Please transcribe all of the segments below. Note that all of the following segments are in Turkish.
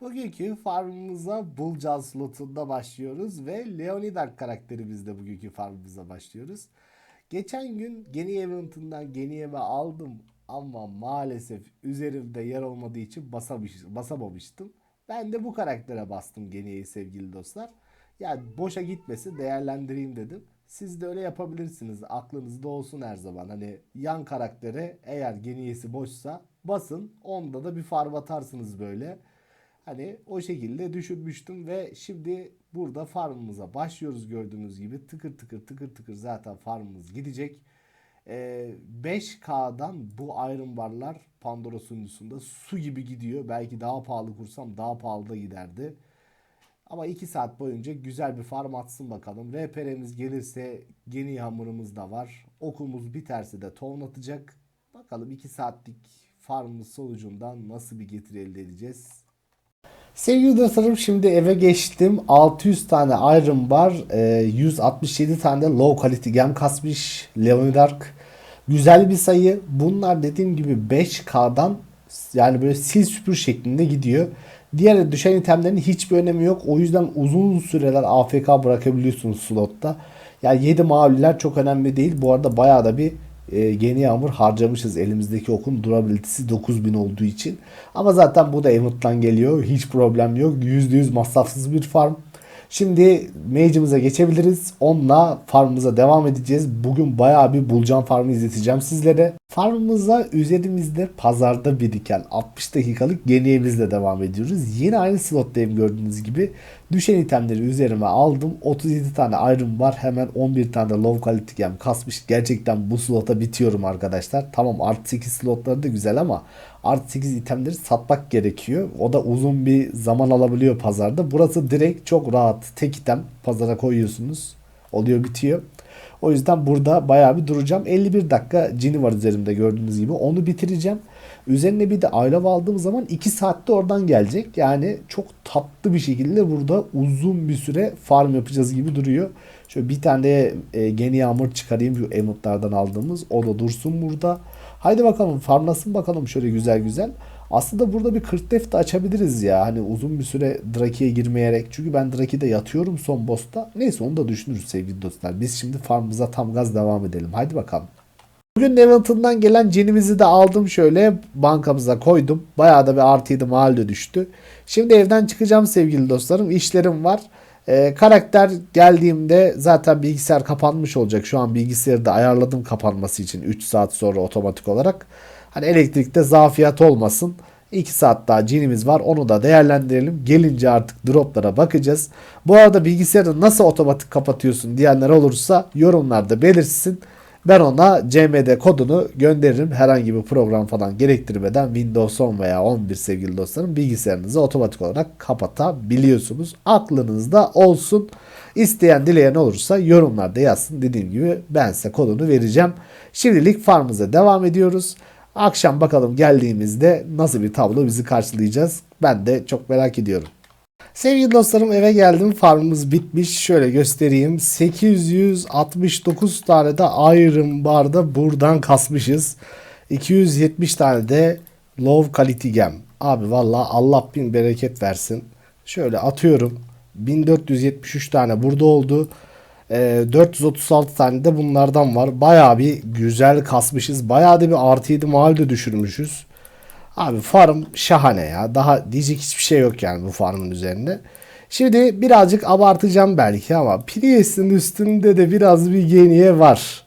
Bugünkü farmımıza Bulcan slotunda başlıyoruz ve Leonidas karakterimizle bugünkü farmımıza başlıyoruz. Geçen gün Geni Event'ından Geni Ev'e aldım ama maalesef üzerimde yer olmadığı için basamış, basamamıştım. Ben de bu karaktere bastım Geni'yi sevgili dostlar. Yani boşa gitmesi değerlendireyim dedim. Siz de öyle yapabilirsiniz. Aklınızda olsun her zaman. Hani yan karaktere eğer Geni'yesi boşsa basın. Onda da bir farm atarsınız böyle. Hani o şekilde düşünmüştüm ve şimdi burada farmımıza başlıyoruz gördüğünüz gibi. Tıkır tıkır tıkır tıkır zaten farmımız gidecek. Ee, 5K'dan bu Iron Bar'lar Pandora sunucusunda su gibi gidiyor. Belki daha pahalı kursam daha pahalı da giderdi. Ama 2 saat boyunca güzel bir farm atsın bakalım. RPR'miz gelirse geni hamurumuz da var. Okumuz biterse de tohum atacak. Bakalım 2 saatlik farmımız sonucundan nasıl bir getiri elde edeceğiz. Sevgili dostlarım şimdi eve geçtim. 600 tane Iron Bar, e, 167 tane de Low Quality Gem kasmış Leonidark. Güzel bir sayı. Bunlar dediğim gibi 5K'dan yani böyle sil süpür şeklinde gidiyor. Diğer düşen itemlerin hiçbir önemi yok. O yüzden uzun süreler AFK bırakabiliyorsunuz slotta. Yani 7 maviler çok önemli değil. Bu arada bayağı da bir e, yeni yağmur harcamışız. Elimizdeki okun durabilitesi 9000 olduğu için. Ama zaten bu da Emot'tan geliyor. Hiç problem yok. %100 masrafsız bir farm. Şimdi mage'imize geçebiliriz. Onunla farmımıza devam edeceğiz. Bugün bayağı bir bulcan farmı izleteceğim sizlere. Farmımıza üzerimizde pazarda biriken 60 dakikalık yeniyemizle devam ediyoruz. Yine aynı slottayım gördüğünüz gibi. Düşen itemleri üzerime aldım. 37 tane iron var. Hemen 11 tane de low quality gem kasmış. Gerçekten bu slota bitiyorum arkadaşlar. Tamam artı 8 slotları da güzel ama artı 8 itemleri satmak gerekiyor. O da uzun bir zaman alabiliyor pazarda. Burası direkt çok rahat. Tek item pazara koyuyorsunuz. Oluyor bitiyor. O yüzden burada bayağı bir duracağım. 51 dakika cini var üzerimde gördüğünüz gibi. Onu bitireceğim. Üzerine bir de aylav aldığım zaman 2 saatte oradan gelecek. Yani çok tatlı bir şekilde burada uzun bir süre farm yapacağız gibi duruyor. Şöyle bir tane de e, geni yağmur çıkarayım şu emotlardan aldığımız. O da dursun burada. Haydi bakalım farmlasın bakalım şöyle güzel güzel. Aslında burada bir 40 def de açabiliriz ya. Hani uzun bir süre Draki'ye girmeyerek. Çünkü ben Draki'de yatıyorum son boss'ta. Neyse onu da düşünürüz sevgili dostlar. Biz şimdi farmımıza tam gaz devam edelim. Haydi bakalım. Bugün Nevent'ından gelen cinimizi de aldım şöyle bankamıza koydum. Bayağı da bir artıydı mahalde düştü. Şimdi evden çıkacağım sevgili dostlarım. İşlerim var. Ee, karakter geldiğimde zaten bilgisayar kapanmış olacak. Şu an bilgisayarı da ayarladım kapanması için 3 saat sonra otomatik olarak. Hani elektrikte zafiyet olmasın. 2 saat daha cinimiz var. Onu da değerlendirelim. Gelince artık droplara bakacağız. Bu arada bilgisayarı nasıl otomatik kapatıyorsun diyenler olursa yorumlarda belirsin. Ben ona CMD kodunu gönderirim. Herhangi bir program falan gerektirmeden Windows 10 veya 11 sevgili dostlarım bilgisayarınızı otomatik olarak kapatabiliyorsunuz. Aklınızda olsun. İsteyen dileyen olursa yorumlarda yazsın. Dediğim gibi ben size kodunu vereceğim. Şimdilik farmımıza devam ediyoruz. Akşam bakalım geldiğimizde nasıl bir tablo bizi karşılayacağız. Ben de çok merak ediyorum. Sevgili dostlarım eve geldim. Farmımız bitmiş. Şöyle göstereyim. 869 tane de Iron Bar'da buradan kasmışız. 270 tane de Low Quality Gem. Abi valla Allah bin bereket versin. Şöyle atıyorum. 1473 tane burada oldu. Ee, 436 tane de bunlardan var. Bayağı bir güzel kasmışız. Bayağı da bir artı 7 mahalde düşürmüşüz. Abi farm şahane ya. Daha diyecek hiçbir şey yok yani bu farmın üzerinde. Şimdi birazcık abartacağım belki ama Prius'un üstünde de biraz bir geniye var.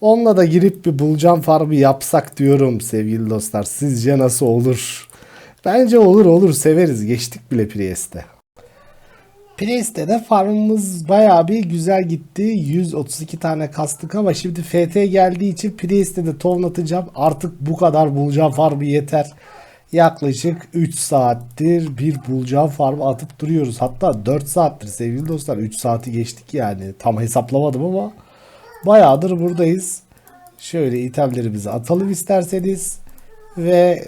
Onunla da girip bir bulacağım farmı yapsak diyorum sevgili dostlar. Sizce nasıl olur? Bence olur olur severiz. Geçtik bile Prius'te. Priest'te de farmımız bayağı bir güzel gitti. 132 tane kastık ama şimdi FT geldiği için Priest'te de tovlatacağım. Artık bu kadar bulacağım farmı yeter. Yaklaşık 3 saattir bir bulacağım farmı atıp duruyoruz. Hatta 4 saattir sevgili dostlar. 3 saati geçtik yani. Tam hesaplamadım ama bayağıdır buradayız. Şöyle itemlerimizi atalım isterseniz. Ve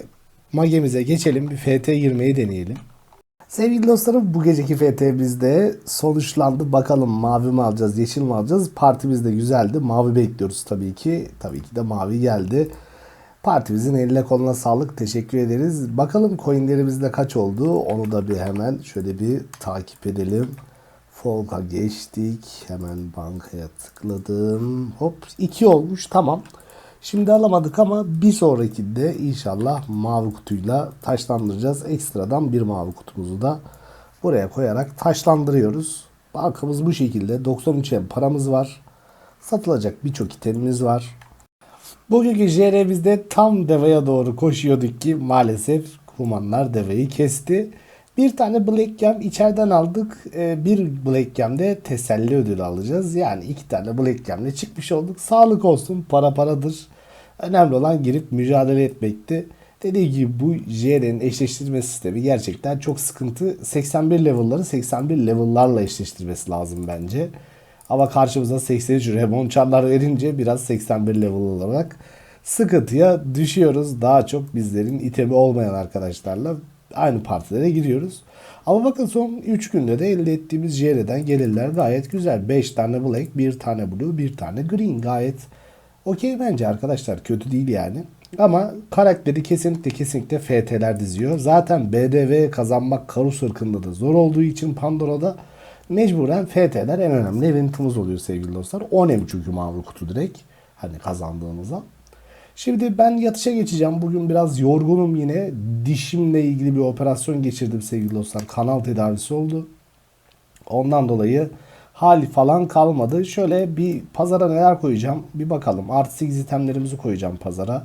magemize geçelim. Bir FT girmeyi deneyelim. Sevgili dostlarım bu geceki FT'mizde sonuçlandı. Bakalım mavi mi alacağız, yeşil mi alacağız? Partimiz de güzeldi. Mavi bekliyoruz tabii ki. Tabii ki de mavi geldi. Partimizin eline koluna sağlık. Teşekkür ederiz. Bakalım coinlerimizde kaç oldu? Onu da bir hemen şöyle bir takip edelim. Folk'a geçtik. Hemen bankaya tıkladım. Hop 2 olmuş. Tamam. Şimdi alamadık ama bir sonrakinde inşallah mavi kutuyla taşlandıracağız. Ekstradan bir mavi kutumuzu da buraya koyarak taşlandırıyoruz. Bankamız bu şekilde. 93 em paramız var. Satılacak birçok itemimiz var. Bugünkü JR'mizde tam deveye doğru koşuyorduk ki maalesef kumanlar deveyi kesti. Bir tane Black Gem içeriden aldık. Ee, bir Black Gem'de teselli ödülü alacağız. Yani iki tane Black Gem'le çıkmış olduk. Sağlık olsun para paradır. Önemli olan girip mücadele etmekti. Dediğim gibi bu JR'nin eşleştirme sistemi gerçekten çok sıkıntı. 81 level'ları 81 level'larla eşleştirmesi lazım bence. Ama karşımıza 83 Remon çarlar verince biraz 81 level olarak sıkıntıya düşüyoruz. Daha çok bizlerin itemi olmayan arkadaşlarla aynı partilere giriyoruz. Ama bakın son 3 günde de elde ettiğimiz JR'den gelirler gayet güzel. 5 tane black, 1 tane blue, 1 tane green gayet okey bence arkadaşlar. Kötü değil yani. Ama karakteri kesinlikle kesinlikle FT'ler diziyor. Zaten BDV kazanmak Karus ırkında da zor olduğu için Pandora'da mecburen FT'ler en önemli eventimiz oluyor sevgili dostlar. 10 em çünkü mavi kutu direkt. Hani kazandığımızda. Şimdi ben yatışa geçeceğim. Bugün biraz yorgunum yine. Dişimle ilgili bir operasyon geçirdim sevgili dostlar. Kanal tedavisi oldu. Ondan dolayı hali falan kalmadı. Şöyle bir pazara neler koyacağım bir bakalım. Artı 8 itemlerimizi koyacağım pazara.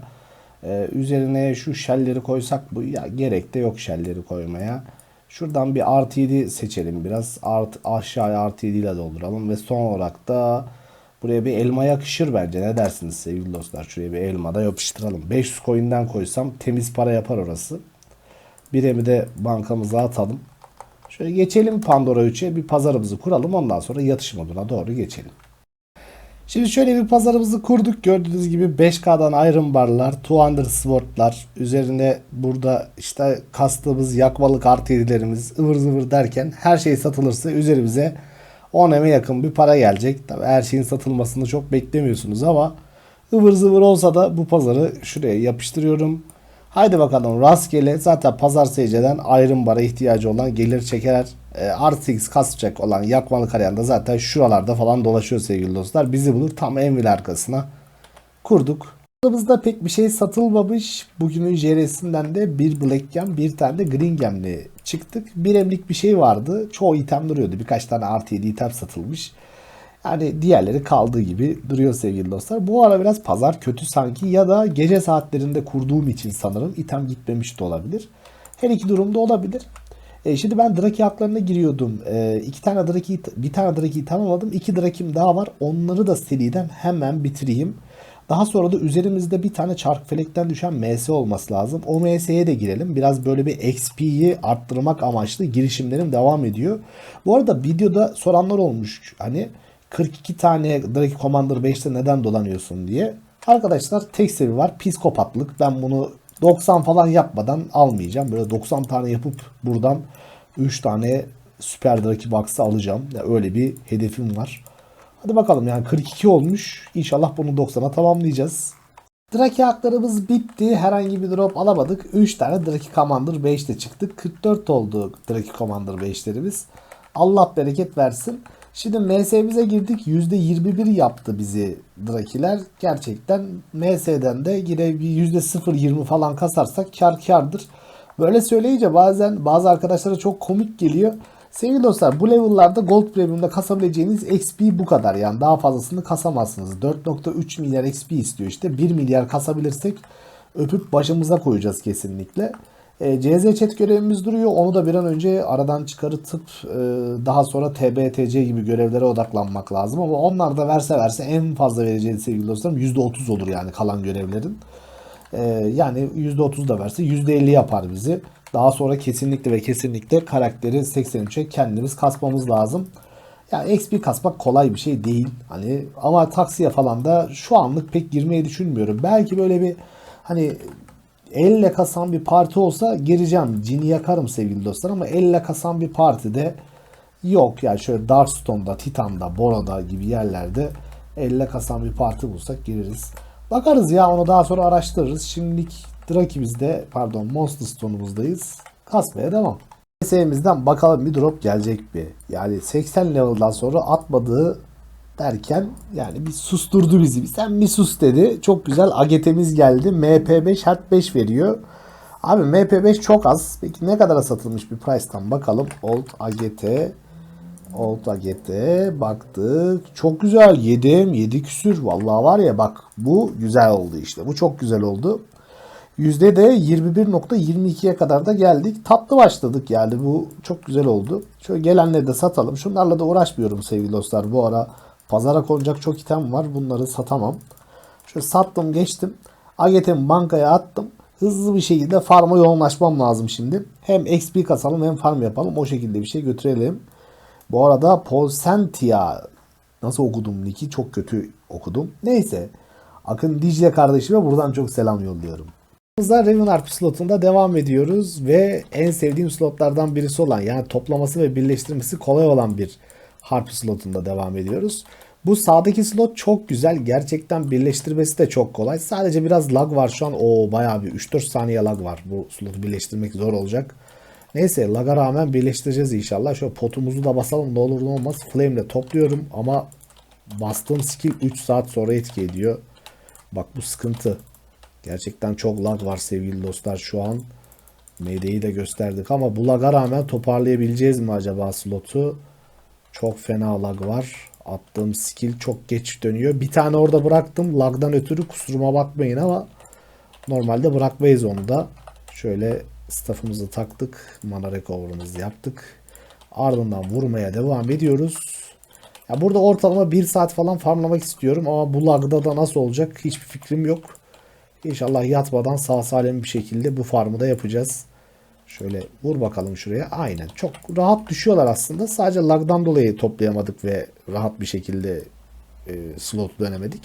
Ee, üzerine şu şelleri koysak bu ya gerek de yok şelleri koymaya. Şuradan bir artı 7 seçelim biraz. Art, aşağıya artı 7 ile dolduralım. Ve son olarak da buraya bir elma yakışır bence. Ne dersiniz sevgili dostlar? Şuraya bir elma da yapıştıralım. 500 coin'den koysam temiz para yapar orası. Bir emi de bankamıza atalım. Şöyle geçelim Pandora 3'e bir pazarımızı kuralım. Ondan sonra yatış moduna doğru geçelim. Şimdi şöyle bir pazarımızı kurduk. Gördüğünüz gibi 5K'dan Iron Bar'lar, 200 Sword'lar, üzerine burada işte kastığımız yakmalık artı 7'lerimiz ıvır zıvır derken her şey satılırsa üzerimize 10 eme yakın bir para gelecek. Tabi her şeyin satılmasını çok beklemiyorsunuz ama ıvır zıvır olsa da bu pazarı şuraya yapıştırıyorum. Haydi bakalım rastgele zaten pazar seyirciden Iron Bar'a ihtiyacı olan gelir çeker. E, RTX kasacak olan yakmalı arayan da zaten şuralarda falan dolaşıyor sevgili dostlar. Bizi bulur tam Envil arkasına kurduk. Aramızda pek bir şey satılmamış. Bugünün JR'sinden de bir Black Gem bir tane de Green Gem'le çıktık. Bir emlik bir şey vardı. Çoğu item duruyordu. Birkaç tane artı 7 item satılmış. Yani diğerleri kaldığı gibi duruyor sevgili dostlar. Bu ara biraz pazar kötü sanki ya da gece saatlerinde kurduğum için sanırım item gitmemiş de olabilir. Her iki durumda olabilir. E, şimdi ben Draki haklarına giriyordum. E, iki tane Draki, bir tane Draki tamamladım. İki Draki'm daha var. Onları da seriden hemen bitireyim. Daha sonra da üzerimizde bir tane çark felekten düşen MS olması lazım. O MS'ye de girelim. Biraz böyle bir XP'yi arttırmak amaçlı girişimlerim devam ediyor. Bu arada videoda soranlar olmuş. Hani 42 tane Draki Commander 5'te neden dolanıyorsun diye. Arkadaşlar tek sebebi var. Psikopatlık. Ben bunu 90 falan yapmadan almayacağım. Böyle 90 tane yapıp buradan 3 tane Süper Draki Box'ı alacağım. Yani öyle bir hedefim var. Hadi bakalım yani 42 olmuş. İnşallah bunu 90'a tamamlayacağız. Draki haklarımız bitti. Herhangi bir drop alamadık. 3 tane Draki Commander 5'te çıktık. 44 oldu Draki Commander 5'lerimiz. Allah bereket versin. Şimdi MS'mize girdik. %21 yaptı bizi Drakiler. Gerçekten MS'den de yine bir %0.20 falan kasarsak kar kardır. Böyle söyleyince bazen bazı arkadaşlara çok komik geliyor. Sevgili dostlar bu level'larda Gold Premium'da kasabileceğiniz XP bu kadar. Yani daha fazlasını kasamazsınız. 4.3 milyar XP istiyor işte. 1 milyar kasabilirsek öpüp başımıza koyacağız kesinlikle. E, CZ chat görevimiz duruyor. Onu da bir an önce aradan çıkartıp e, daha sonra TBTC gibi görevlere odaklanmak lazım. Ama onlar da verse verse en fazla vereceği sevgili dostlarım %30 olur yani kalan görevlerin. E, yani %30 da verse %50 yapar bizi. Daha sonra kesinlikle ve kesinlikle karakteri 83'e kendimiz kasmamız lazım. Yani XP kasmak kolay bir şey değil. Hani ama taksiye falan da şu anlık pek girmeyi düşünmüyorum. Belki böyle bir hani elle kasan bir parti olsa gireceğim. Cini yakarım sevgili dostlar ama elle kasan bir partide yok. Yani şöyle Darkstone'da, Titan'da, Bora'da gibi yerlerde elle kasan bir parti bulsak gireriz. Bakarız ya onu daha sonra araştırırız. Şimdilik Draki'mizde pardon Monster Stone'umuzdayız. Kasmaya devam. PS'imizden bakalım bir drop gelecek mi? Yani 80 level'dan sonra atmadığı derken yani bir susturdu bizi. Bir Sen bir sus dedi. Çok güzel agetemiz geldi. MP5 Hard 5 veriyor. Abi MP5 çok az. Peki ne kadara satılmış bir price'tan bakalım. Old AGT Old AGT baktık. Çok güzel. Yedim. 7 küsür. Vallahi var ya bak bu güzel oldu işte. Bu çok güzel oldu. Yüzde de 21.22'ye kadar da geldik. Tatlı başladık yani bu çok güzel oldu. Şöyle gelenleri de satalım. Şunlarla da uğraşmıyorum sevgili dostlar. Bu ara pazara konacak çok item var. Bunları satamam. Şöyle sattım geçtim. Aget'imi bankaya attım. Hızlı bir şekilde farma yoğunlaşmam lazım şimdi. Hem XP kasalım hem farm yapalım. O şekilde bir şey götürelim. Bu arada Polsentia nasıl okudum Nick'i çok kötü okudum. Neyse. Akın Dicle kardeşime buradan çok selam yolluyorum. Biz Raven Harp slotunda devam ediyoruz ve en sevdiğim slotlardan birisi olan yani toplaması ve birleştirmesi kolay olan bir harp slotunda devam ediyoruz. Bu sağdaki slot çok güzel. Gerçekten birleştirmesi de çok kolay. Sadece biraz lag var şu an. O bayağı bir 3-4 saniye lag var. Bu slotu birleştirmek zor olacak. Neyse laga rağmen birleştireceğiz inşallah. Şöyle potumuzu da basalım ne olur ne olmaz. Flame ile topluyorum ama bastığım skill 3 saat sonra etki ediyor. Bak bu sıkıntı. Gerçekten çok lag var sevgili dostlar şu an. MD'yi de gösterdik ama bu laga rağmen toparlayabileceğiz mi acaba slotu? Çok fena lag var. Attığım skill çok geç dönüyor. Bir tane orada bıraktım. Lagdan ötürü kusuruma bakmayın ama normalde bırakmayız onu da. Şöyle staff'ımızı taktık. Mana recover'ımızı yaptık. Ardından vurmaya devam ediyoruz. Ya burada ortalama 1 saat falan farmlamak istiyorum ama bu lagda da nasıl olacak hiçbir fikrim yok. İnşallah yatmadan sağ salim bir şekilde bu farmı da yapacağız. Şöyle vur bakalım şuraya. Aynen. Çok rahat düşüyorlar aslında. Sadece lagdan dolayı toplayamadık ve rahat bir şekilde e, slot dönemedik.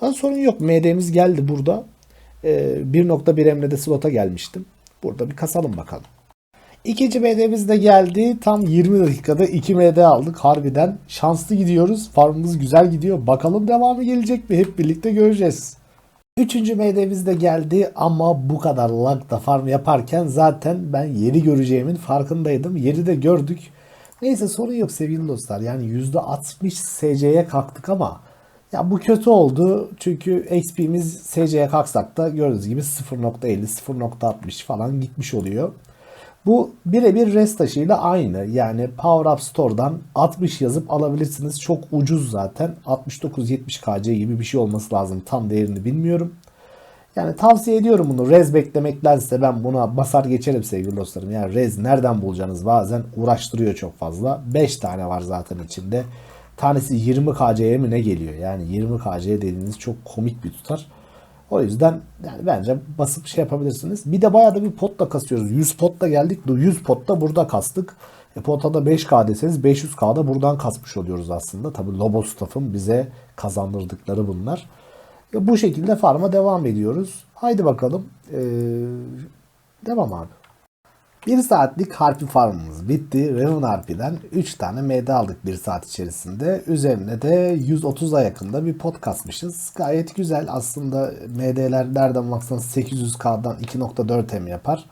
Ama sorun yok. MD'miz geldi burada. E, 1.1 emrede slota gelmiştim. Burada bir kasalım bakalım. İkinci MD'miz de geldi. Tam 20 dakikada 2 MD aldık. Harbiden şanslı gidiyoruz. Farmımız güzel gidiyor. Bakalım devamı gelecek mi? Hep birlikte göreceğiz. Üçüncü MD'miz de geldi ama bu kadar lagda farm yaparken zaten ben yeri göreceğimin farkındaydım. Yeri de gördük. Neyse sorun yok sevgili dostlar. Yani %60 SC'ye kalktık ama ya bu kötü oldu. Çünkü XP'miz SC'ye kalksak da gördüğünüz gibi 0.50 0.60 falan gitmiş oluyor. Bu birebir rest taşıyla aynı. Yani Power Up Store'dan 60 yazıp alabilirsiniz. Çok ucuz zaten. 69-70 KC gibi bir şey olması lazım. Tam değerini bilmiyorum. Yani tavsiye ediyorum bunu. Rez beklemektense ben buna basar geçerim sevgili dostlarım. Yani rez nereden bulacaksınız bazen uğraştırıyor çok fazla. 5 tane var zaten içinde. Tanesi 20 KC'ye mi ne geliyor? Yani 20 KC dediğiniz çok komik bir tutar. O yüzden yani bence basıp şey yapabilirsiniz. Bir de bayağı da bir potla kasıyoruz. 100 potla geldik. 100 potta burada kastık. E potada 5K deseniz 500K'da buradan kasmış oluyoruz aslında. Tabi Lobo Staff'ın bize kazandırdıkları bunlar. E bu şekilde farma devam ediyoruz. Haydi bakalım. Ee, devam abi. 1 saatlik harpi farmımız bitti. Raven Harpi'den 3 tane MD aldık 1 saat içerisinde. Üzerine de 130'a yakında bir pot kasmışız. Gayet güzel. Aslında MD'ler nereden baksanız 800K'dan 2.4 M yapar.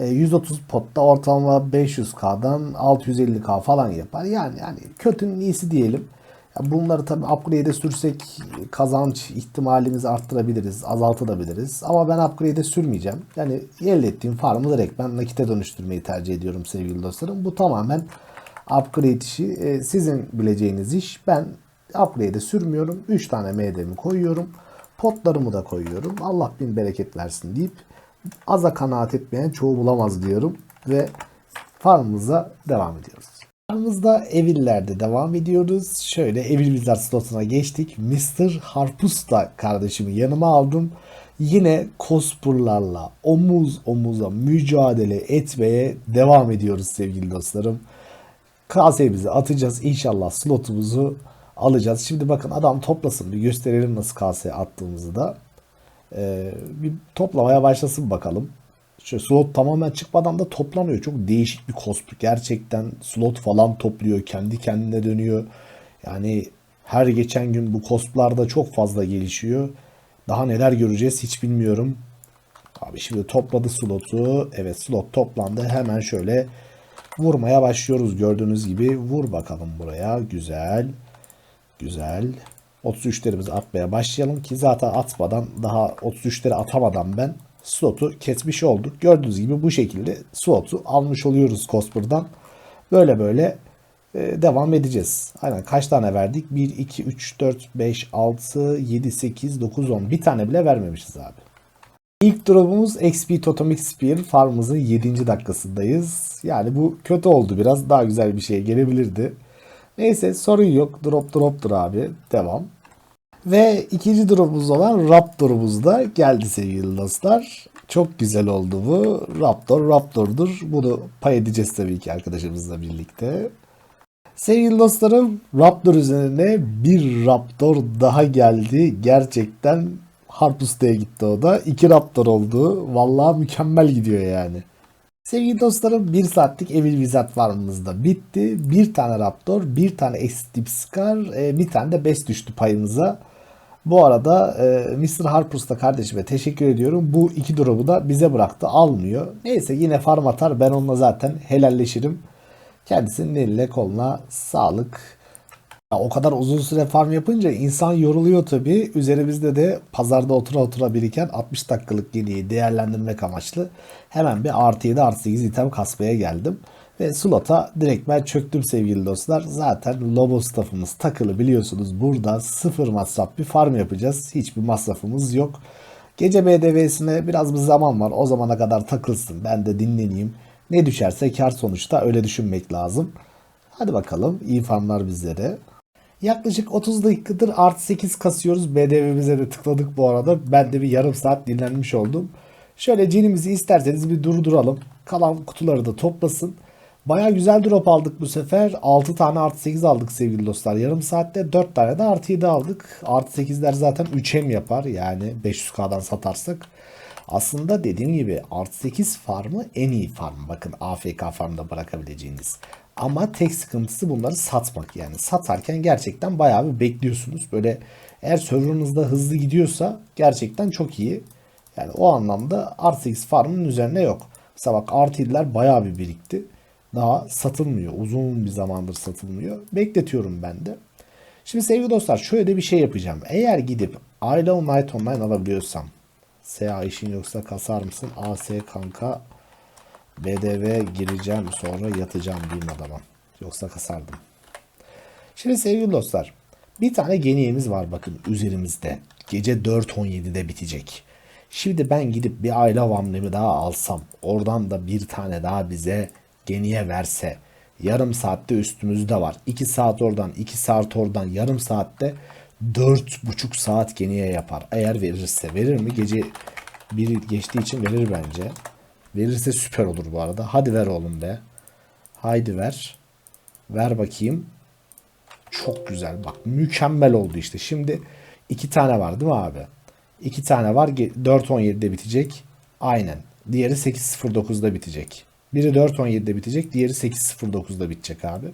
130 potta ortalama 500K'dan 650K falan yapar. Yani yani kötünün iyisi diyelim. Bunları tabi upgrade'e sürsek kazanç ihtimalimizi arttırabiliriz, azaltabiliriz. Ama ben upgrade'e sürmeyeceğim. Yani elde ettiğim farmı direkt ben nakite dönüştürmeyi tercih ediyorum sevgili dostlarım. Bu tamamen upgrade işi. E, sizin bileceğiniz iş. Ben upgrade'e sürmüyorum. 3 tane MD'mi koyuyorum. Potlarımı da koyuyorum. Allah bin bereket versin deyip aza kanaat etmeyen çoğu bulamaz diyorum. Ve farmımıza devam ediyoruz. Aramızda Evil'lerde devam ediyoruz. Şöyle Evil Wizard slotuna geçtik. Mr. Harpus'ta kardeşimi yanıma aldım. Yine Cospurlarla omuz omuza mücadele etmeye devam ediyoruz sevgili dostlarım. Kasemizi atacağız. İnşallah slotumuzu alacağız. Şimdi bakın adam toplasın. Bir gösterelim nasıl kase attığımızı da. Ee, bir toplamaya başlasın bakalım. Şöyle slot tamamen çıkmadan da toplanıyor. Çok değişik bir cosplay. Gerçekten slot falan topluyor. Kendi kendine dönüyor. Yani her geçen gün bu cosplay'larda çok fazla gelişiyor. Daha neler göreceğiz hiç bilmiyorum. Abi şimdi topladı slotu. Evet slot toplandı. Hemen şöyle vurmaya başlıyoruz. Gördüğünüz gibi vur bakalım buraya. Güzel. Güzel. 33'lerimizi atmaya başlayalım ki zaten atmadan daha 33'leri atamadan ben slotu kesmiş olduk. Gördüğünüz gibi bu şekilde slotu almış oluyoruz Cosper'dan. Böyle böyle e, devam edeceğiz. Aynen kaç tane verdik? 1, 2, 3, 4, 5, 6, 7, 8, 9, 10. Bir tane bile vermemişiz abi. İlk drop'umuz XP Totemic Spear farmımızın 7. dakikasındayız. Yani bu kötü oldu biraz. Daha güzel bir şey gelebilirdi. Neyse sorun yok. Drop drop'tur abi. Devam. Ve ikinci drop'umuz olan Raptor'umuz da geldi sevgili dostlar. Çok güzel oldu bu. Raptor Raptor'dur. Bunu pay edeceğiz tabii ki arkadaşımızla birlikte. Sevgili dostlarım Raptor üzerine bir Raptor daha geldi. Gerçekten Harpusta'ya gitti o da. İki Raptor oldu. Vallahi mükemmel gidiyor yani. Sevgili dostlarım 1 saatlik Evil Wizard farmımız bitti. Bir tane Raptor, bir tane Extip Scar, e, bir tane de Best düştü payımıza. Bu arada e, Mr. Harpus'ta kardeşime teşekkür ediyorum. Bu iki drop'u da bize bıraktı. Almıyor. Neyse yine farm atar. Ben onunla zaten helalleşirim. Kendisinin eline koluna sağlık. Ya o kadar uzun süre farm yapınca insan yoruluyor tabii. Üzerimizde de pazarda otura otura biriken 60 dakikalık geniyi değerlendirmek amaçlı hemen bir artı 7 artı 8 item kasmaya geldim. Ve slota direkt ben çöktüm sevgili dostlar. Zaten Lobo staffımız takılı biliyorsunuz. Burada sıfır masraf bir farm yapacağız. Hiçbir masrafımız yok. Gece BDV'sine biraz bir zaman var. O zamana kadar takılsın. Ben de dinleneyim. Ne düşerse kar sonuçta öyle düşünmek lazım. Hadi bakalım iyi farmlar bizlere. Yaklaşık 30 dakikadır artı 8 kasıyoruz. BDV'mize de tıkladık bu arada. Ben de bir yarım saat dinlenmiş oldum. Şöyle cinimizi isterseniz bir durduralım. Kalan kutuları da toplasın. Baya güzel drop aldık bu sefer. 6 tane artı 8 aldık sevgili dostlar. Yarım saatte 4 tane de artı 7 aldık. Artı 8'ler zaten 3'em yapar. Yani 500k'dan satarsak. Aslında dediğim gibi artı 8 farmı en iyi farm. Bakın AFK farmda bırakabileceğiniz. Ama tek sıkıntısı bunları satmak yani. Satarken gerçekten bayağı bir bekliyorsunuz. Böyle eğer serverınızda hızlı gidiyorsa gerçekten çok iyi. Yani o anlamda artı 8 farmın üzerine yok. Mesela bak artı 7'ler bayağı bir birikti. Daha satılmıyor. Uzun bir zamandır satılmıyor. Bekletiyorum ben de. Şimdi sevgili dostlar şöyle bir şey yapacağım. Eğer gidip I Love Night Online alabiliyorsam SA işin yoksa kasar mısın? AS kanka BDV gireceğim sonra yatacağım diyeyim adama. Yoksa kasardım. Şimdi sevgili dostlar bir tane geniğimiz var bakın üzerimizde. Gece 4.17'de bitecek. Şimdi ben gidip bir aile hamlemi daha alsam oradan da bir tane daha bize geniye verse yarım saatte üstümüzde var. 2 saat oradan 2 saat oradan yarım saatte 4,5 saat geniye yapar. Eğer verirse verir mi? Gece bir geçtiği için verir bence. Verirse süper olur bu arada. Hadi ver oğlum be. Haydi ver. Ver bakayım. Çok güzel. Bak mükemmel oldu işte. Şimdi iki tane var değil mi abi? İki tane var. 4.17'de bitecek. Aynen. Diğeri 8.09'da bitecek. Biri 4.17'de bitecek. Diğeri 8.09'da bitecek abi.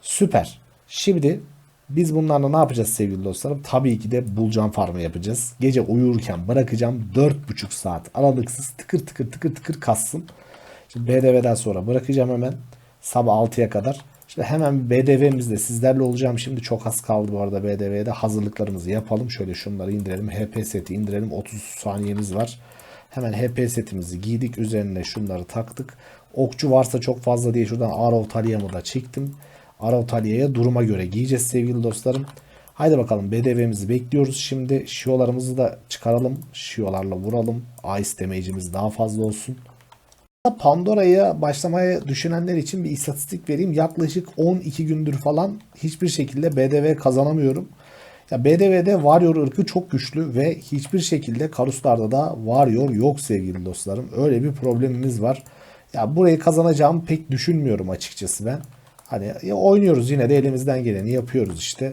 Süper. Şimdi biz bunlarla ne yapacağız sevgili dostlarım? Tabii ki de bulcan farmı yapacağız. Gece uyurken bırakacağım 4,5 saat aralıksız tıkır tıkır tıkır tıkır kassın. Şimdi BDV'den sonra bırakacağım hemen sabah 6'ya kadar. İşte hemen BDV'mizde sizlerle olacağım. Şimdi çok az kaldı bu arada BDV'de. Hazırlıklarımızı yapalım. Şöyle şunları indirelim. HP seti indirelim. 30 saniyemiz var. Hemen HP setimizi giydik. Üzerine şunları taktık. Okçu varsa çok fazla diye şuradan Arrow Talia'mı da çektim. Arautaliya'ya duruma göre giyeceğiz sevgili dostlarım. Haydi bakalım BDV'mizi bekliyoruz. Şimdi şiolarımızı da çıkaralım. Şiolarla vuralım. Ice damage'imiz daha fazla olsun. Pandora'ya başlamaya düşünenler için bir istatistik vereyim. Yaklaşık 12 gündür falan hiçbir şekilde BDV kazanamıyorum. Ya BDV'de Warrior ırkı çok güçlü ve hiçbir şekilde Karuslar'da da Warrior yok sevgili dostlarım. Öyle bir problemimiz var. Ya burayı kazanacağımı pek düşünmüyorum açıkçası ben. Hani ya oynuyoruz yine de elimizden geleni yapıyoruz işte.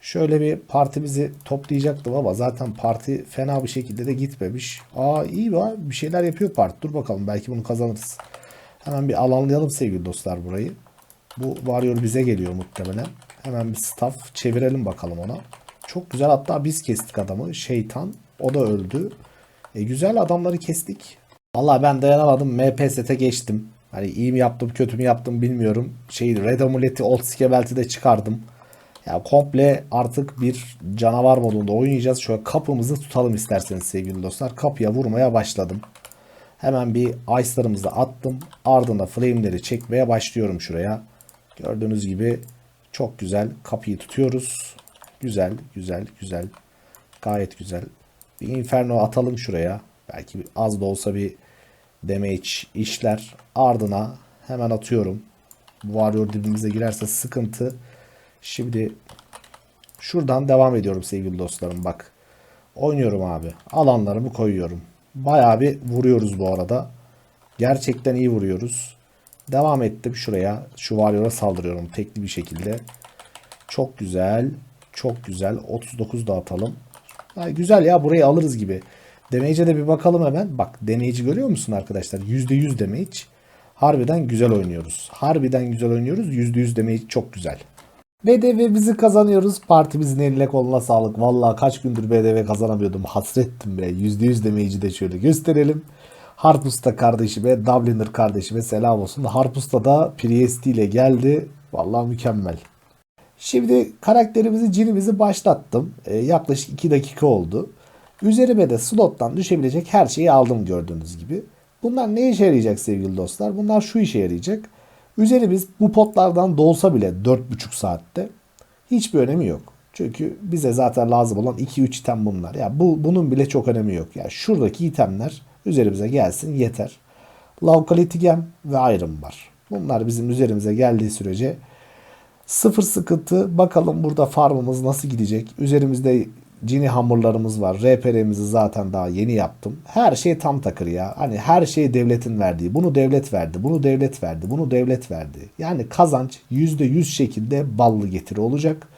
Şöyle bir partimizi toplayacaktım ama zaten parti fena bir şekilde de gitmemiş. Aa iyi var bir şeyler yapıyor parti. Dur bakalım belki bunu kazanırız. Hemen bir alanlayalım sevgili dostlar burayı. Bu varıyor bize geliyor muhtemelen. Hemen bir staff çevirelim bakalım ona. Çok güzel hatta biz kestik adamı. Şeytan. O da öldü. E, güzel adamları kestik. Vallahi ben dayanamadım. MPS'te geçtim. Hani iyi mi yaptım kötü mü yaptım bilmiyorum. Şey Red Amulet'i Old Skevelt'i de çıkardım. Ya komple artık bir canavar modunda oynayacağız. Şöyle kapımızı tutalım isterseniz sevgili dostlar. Kapıya vurmaya başladım. Hemen bir ice'larımızı attım. Ardında flame'leri çekmeye başlıyorum şuraya. Gördüğünüz gibi çok güzel kapıyı tutuyoruz. Güzel, güzel, güzel. Gayet güzel. Bir inferno atalım şuraya. Belki az da olsa bir damage işler. Ardına hemen atıyorum. Warrior dibimize girerse sıkıntı. Şimdi şuradan devam ediyorum sevgili dostlarım bak. Oynuyorum abi. Alanlarımı koyuyorum. Bayağı bir vuruyoruz bu arada. Gerçekten iyi vuruyoruz. Devam ettim şuraya. Şu Warrior'a saldırıyorum tekli bir şekilde. Çok güzel. Çok güzel. 39 da atalım. Ha, güzel ya burayı alırız gibi. Damage'e de bir bakalım hemen. Bak damage'i görüyor musun arkadaşlar? %100 damage. Harbiden güzel oynuyoruz. Harbiden güzel oynuyoruz. %100 damage çok güzel. BDV bizi kazanıyoruz. Partimizin eline koluna sağlık. Vallahi kaç gündür BDV kazanamıyordum. Hasrettim be. %100 damage'i de şöyle gösterelim. Harpusta kardeşime, Dubliner kardeşime selam olsun. Harpusta da Priest ile geldi. Vallahi mükemmel. Şimdi karakterimizi, cinimizi başlattım. Ee, yaklaşık 2 dakika oldu. Üzerime de slottan düşebilecek her şeyi aldım gördüğünüz gibi. Bunlar ne işe yarayacak sevgili dostlar? Bunlar şu işe yarayacak. Üzerimiz bu potlardan dolsa bile 4,5 saatte hiçbir önemi yok. Çünkü bize zaten lazım olan 2-3 item bunlar. Ya bu bunun bile çok önemi yok. Ya şuradaki itemler üzerimize gelsin yeter. Locality Gem ve Iron var. Bunlar bizim üzerimize geldiği sürece Sıfır sıkıntı. Bakalım burada farmımız nasıl gidecek. Üzerimizde cini hamurlarımız var. RPR'imizi zaten daha yeni yaptım. Her şey tam takır ya. Hani her şey devletin verdiği. Bunu devlet verdi. Bunu devlet verdi. Bunu devlet verdi. Yani kazanç %100 şekilde ballı getiri olacak.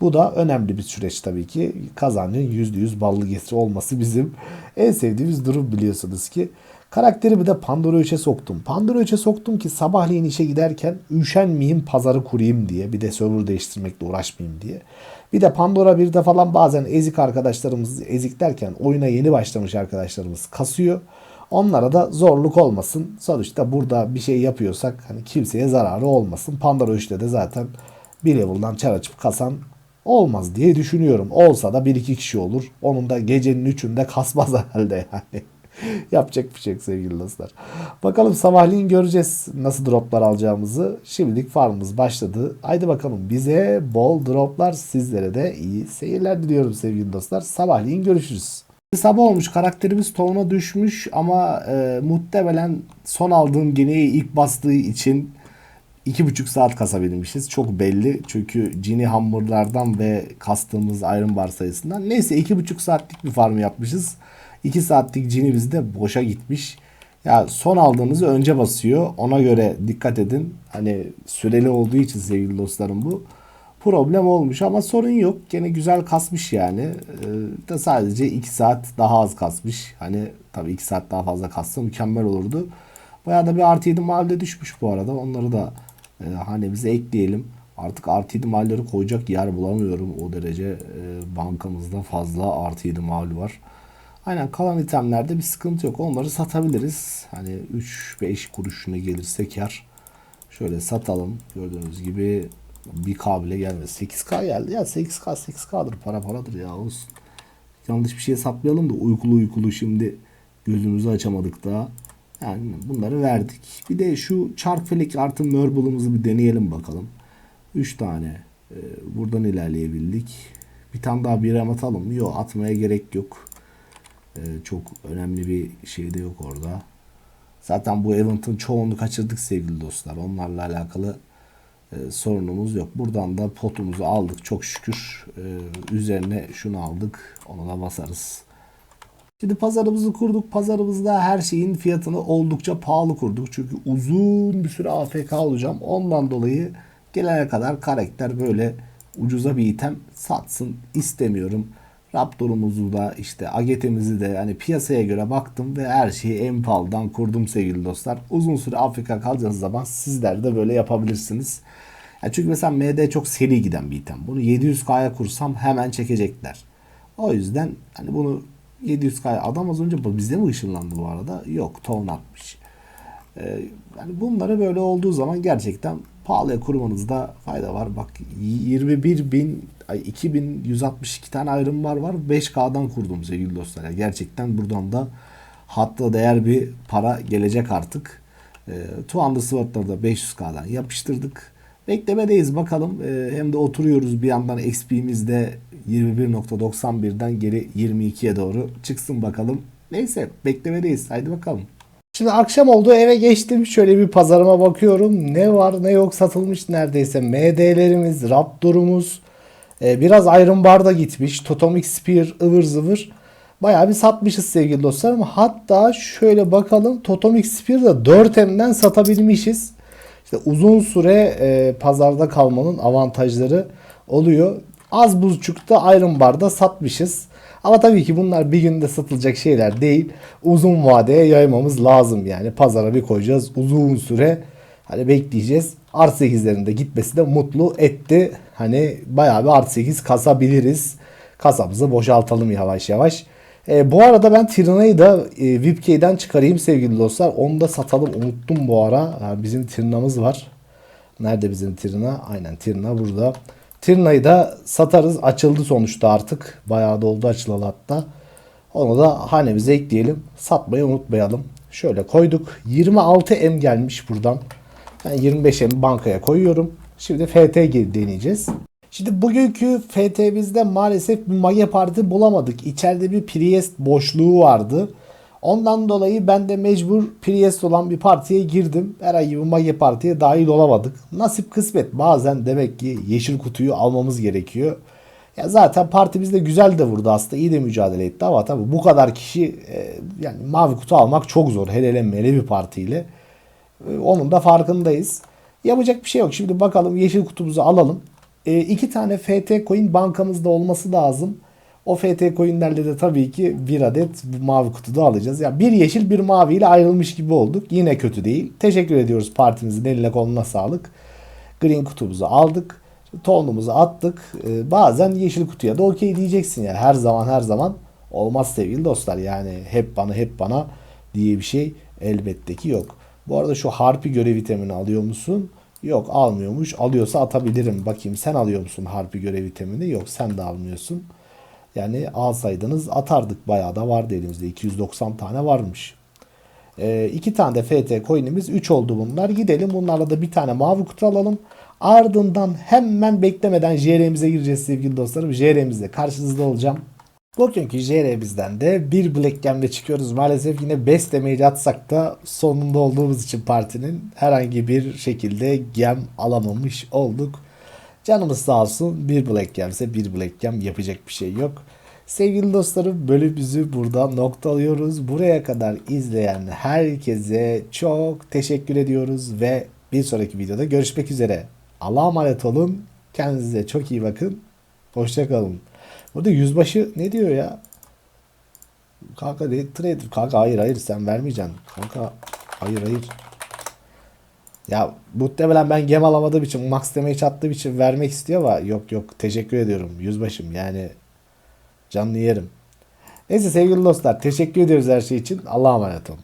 Bu da önemli bir süreç tabii ki. Kazancın %100 ballı getiri olması bizim en sevdiğimiz durum biliyorsunuz ki. Karakterimi de Pandora 3'e soktum. Pandora 3'e soktum ki sabahleyin işe giderken üşenmeyeyim pazarı kurayım diye. Bir de server değiştirmekle uğraşmayayım diye. Bir de Pandora 1'de falan bazen ezik arkadaşlarımız ezik derken oyuna yeni başlamış arkadaşlarımız kasıyor. Onlara da zorluk olmasın. Sonuçta burada bir şey yapıyorsak hani kimseye zararı olmasın. Pandora 3'te de zaten bir level'dan çar açıp kasan olmaz diye düşünüyorum. Olsa da bir iki kişi olur. Onun da gecenin üçünde kasmaz herhalde yani. Yapacak bir şey yok sevgili dostlar. Bakalım sabahleyin göreceğiz nasıl droplar alacağımızı. Şimdilik farmımız başladı. Haydi bakalım bize bol droplar sizlere de iyi seyirler diliyorum sevgili dostlar. Sabahleyin görüşürüz. Sabah olmuş karakterimiz tonuna düşmüş ama e, muhtemelen son aldığım geneyi ilk bastığı için iki buçuk saat kasabilmişiz. Çok belli. Çünkü Cini hamburlardan ve kastığımız Iron Bar sayısından. Neyse iki buçuk saatlik bir farm yapmışız. 2 saatlik Cini bizde boşa gitmiş. Ya son aldığınızı önce basıyor. Ona göre dikkat edin. Hani süreli olduğu için sevgili dostlarım bu. Problem olmuş ama sorun yok. Gene güzel kasmış yani. Ee, da sadece 2 saat daha az kasmış. Hani tabii 2 saat daha fazla kassa mükemmel olurdu. Bayağı da bir artı 7 mahalle düşmüş bu arada. Onları da e, hanemize ekleyelim. Artık artı 7 mahalleleri koyacak yer bulamıyorum. O derece e, bankamızda fazla artı 7 mahalle var. Aynen kalan itemlerde bir sıkıntı yok. Onları satabiliriz. Hani 3-5 kuruşuna gelirse kar. Şöyle satalım. Gördüğünüz gibi 1K bile gelmedi. 8K geldi. Ya 8K 8K'dır para paradır ya olsun. Yanlış bir şey satmayalım da uykulu uykulu şimdi gözümüzü açamadık daha. Yani bunları verdik. Bir de şu çark felek artı Merble'ımızı bir deneyelim bakalım. 3 tane e, buradan ilerleyebildik. Bir tane daha bir atalım mı? Yok atmaya gerek yok. Ee, çok önemli bir şey de yok orada. Zaten bu event'ın çoğunu kaçırdık sevgili dostlar. Onlarla alakalı e, sorunumuz yok. Buradan da potumuzu aldık çok şükür. Ee, üzerine şunu aldık. Ona da basarız. Şimdi pazarımızı kurduk. Pazarımızda her şeyin fiyatını oldukça pahalı kurduk. Çünkü uzun bir süre AFK olacağım. Ondan dolayı gelene kadar karakter böyle ucuza bir item satsın istemiyorum. Raptor'umuzu da işte Agetemizi de hani piyasaya göre baktım ve her şeyi en pahalıdan kurdum sevgili dostlar. Uzun süre Afrika kalacağınız zaman sizler de böyle yapabilirsiniz. Ya çünkü mesela MD çok seri giden bir item. Bunu 700K'ya kursam hemen çekecekler. O yüzden hani bunu 700k adam az önce bizde mi ışınlandı bu arada? Yok ton atmış. Ee, yani bunları böyle olduğu zaman gerçekten pahalıya kurmanızda fayda var. Bak 21 bin, ay 2162 tane ayrım var var. 5K'dan kurdum sevgili dostlar. Yani gerçekten buradan da hatta değer bir para gelecek artık. E, Two Undersword'ları da 500K'dan yapıştırdık. Beklemedeyiz bakalım. Ee, hem de oturuyoruz bir yandan XP'miz de 21.91'den geri 22'ye doğru çıksın bakalım. Neyse beklemedeyiz. Haydi bakalım. Şimdi akşam oldu eve geçtim. Şöyle bir pazarıma bakıyorum. Ne var ne yok satılmış neredeyse. MD'lerimiz, Raptor'umuz. E, biraz Iron Bar'da gitmiş. Totomic Spear ıvır zıvır. Bayağı bir satmışız sevgili dostlarım. Hatta şöyle bakalım. Totomic Spear'da 4M'den satabilmişiz. İşte uzun süre e, pazarda kalmanın avantajları oluyor. Az buzçukta Iron Bar'da satmışız. Ama tabii ki bunlar bir günde satılacak şeyler değil. Uzun vadeye yaymamız lazım yani. Pazara bir koyacağız. Uzun süre hani bekleyeceğiz. Art 8'lerin de gitmesi de mutlu etti. Hani bayağı bir art 8 kasabiliriz. Kasamızı boşaltalım yavaş yavaş. E, bu arada ben Tirina'yı da e, VIPK'den çıkarayım sevgili dostlar. Onu da satalım. Unuttum bu ara. Ha, bizim Tirina'mız var. Nerede bizim Tirina? Aynen Tirina burada. Tirina'yı da satarız. Açıldı sonuçta artık. Bayağı da oldu açılalı hatta. Onu da hanemize ekleyelim. Satmayı unutmayalım. Şöyle koyduk. 26M gelmiş buradan. Ben 25M bankaya koyuyorum. Şimdi FT deneyeceğiz. Şimdi bugünkü FT'mizde maalesef bir Mage Parti bulamadık. İçeride bir Priest boşluğu vardı. Ondan dolayı ben de mecbur Priest olan bir partiye girdim. Herhangi bir Mage Parti'ye dahil olamadık. Nasip kısmet. Bazen demek ki yeşil kutuyu almamız gerekiyor. Ya zaten partimiz de güzel de vurdu aslında. iyi de mücadele etti ama tabii bu kadar kişi e, yani mavi kutu almak çok zor. Hele hele mele bir partiyle. E, Onun da farkındayız. Yapacak bir şey yok. Şimdi bakalım yeşil kutumuzu alalım. E, iki tane FT coin bankamızda olması lazım. O FT coinlerle de tabii ki bir adet bu mavi kutuda alacağız. Ya bir yeşil bir mavi ile ayrılmış gibi olduk. Yine kötü değil. Teşekkür ediyoruz partimizin eline koluna sağlık. Green kutumuzu aldık. Tonumuzu attık. E, bazen yeşil kutuya da okey diyeceksin yani. Her zaman her zaman olmaz sevgili dostlar. Yani hep bana hep bana diye bir şey elbette ki yok. Bu arada şu harpi görev vitamini alıyor musun? Yok almıyormuş. Alıyorsa atabilirim. Bakayım sen alıyor musun harpi görev vitamini? Yok sen de almıyorsun. Yani alsaydınız atardık. Bayağı da vardı elimizde. 290 tane varmış. Ee, iki tane de FT coin'imiz 3 oldu bunlar. Gidelim bunlarla da bir tane mavi kutu alalım. Ardından hemen beklemeden JR'mize gireceğiz sevgili dostlarım. JR'mizde karşınızda olacağım. Bugünkü JR'mizden de bir Black Gem'le çıkıyoruz. Maalesef yine best damage atsak da sonunda olduğumuz için partinin herhangi bir şekilde gem alamamış olduk. Canımız sağ olsun bir Black Gem'se bir Black Gem yapacak bir şey yok. Sevgili dostlarım bölümümüzü burada noktalıyoruz. Buraya kadar izleyen herkese çok teşekkür ediyoruz ve bir sonraki videoda görüşmek üzere. Allah'a emanet olun. Kendinize çok iyi bakın. Hoşçakalın. Burada yüzbaşı ne diyor ya? Kanka ne trader? Kanka hayır hayır sen vermeyeceksin. Kanka hayır hayır. Ya muhtemelen ben gem alamadığım için max damage attığım için vermek istiyor ama yok yok teşekkür ediyorum yüzbaşım yani canlı yerim. Neyse sevgili dostlar teşekkür ediyoruz her şey için. Allah'a emanet olun.